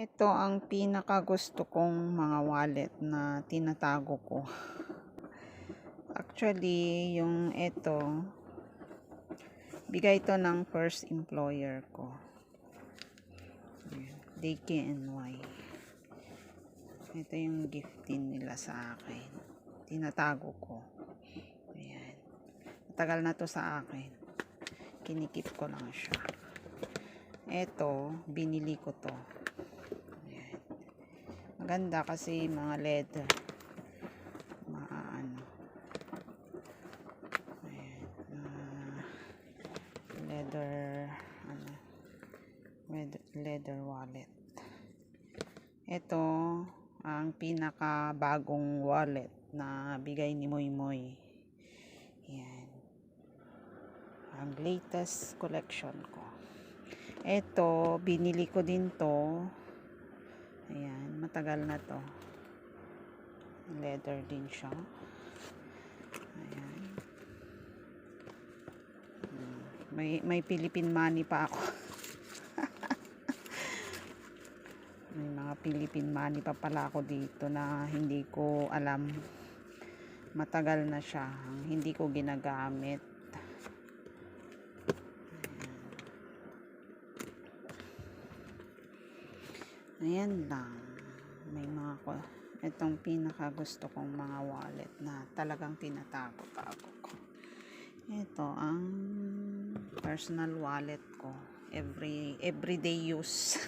Ito ang pinaka gusto kong mga wallet na tinatago ko. Actually, yung ito, bigay ito ng first employer ko. DKNY. Ito yung gift din nila sa akin. Tinatago ko. Ayan. Matagal na to sa akin. Kinikip ko lang siya. Ito, binili ko to. Ayan. Maganda kasi mga leather. Maano. Ayan. ah, leather, ano, leather, leather wallet. Ito, ang pinaka bagong wallet na bigay ni Moy Moy. Yan. Ang latest collection ko. Ito, binili ko din to. Matagal na to. Leather din siya. Ayan. Hmm, May, may Philippine money pa ako. may mga Philippine money pa pala ako dito na hindi ko alam. Matagal na siya. Hindi ko ginagamit. Ayan lang. May mga ko. Itong pinaka gusto kong mga wallet na talagang tinatago-tago ko. Ito ang personal wallet ko. Every everyday use.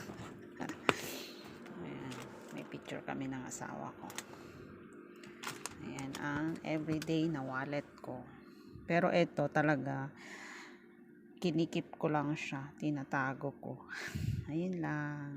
Ayan. May picture kami ng asawa ko. Ayan ang everyday na wallet ko. Pero ito talaga kinikip ko lang siya. Tinatago ko. Ayun lang.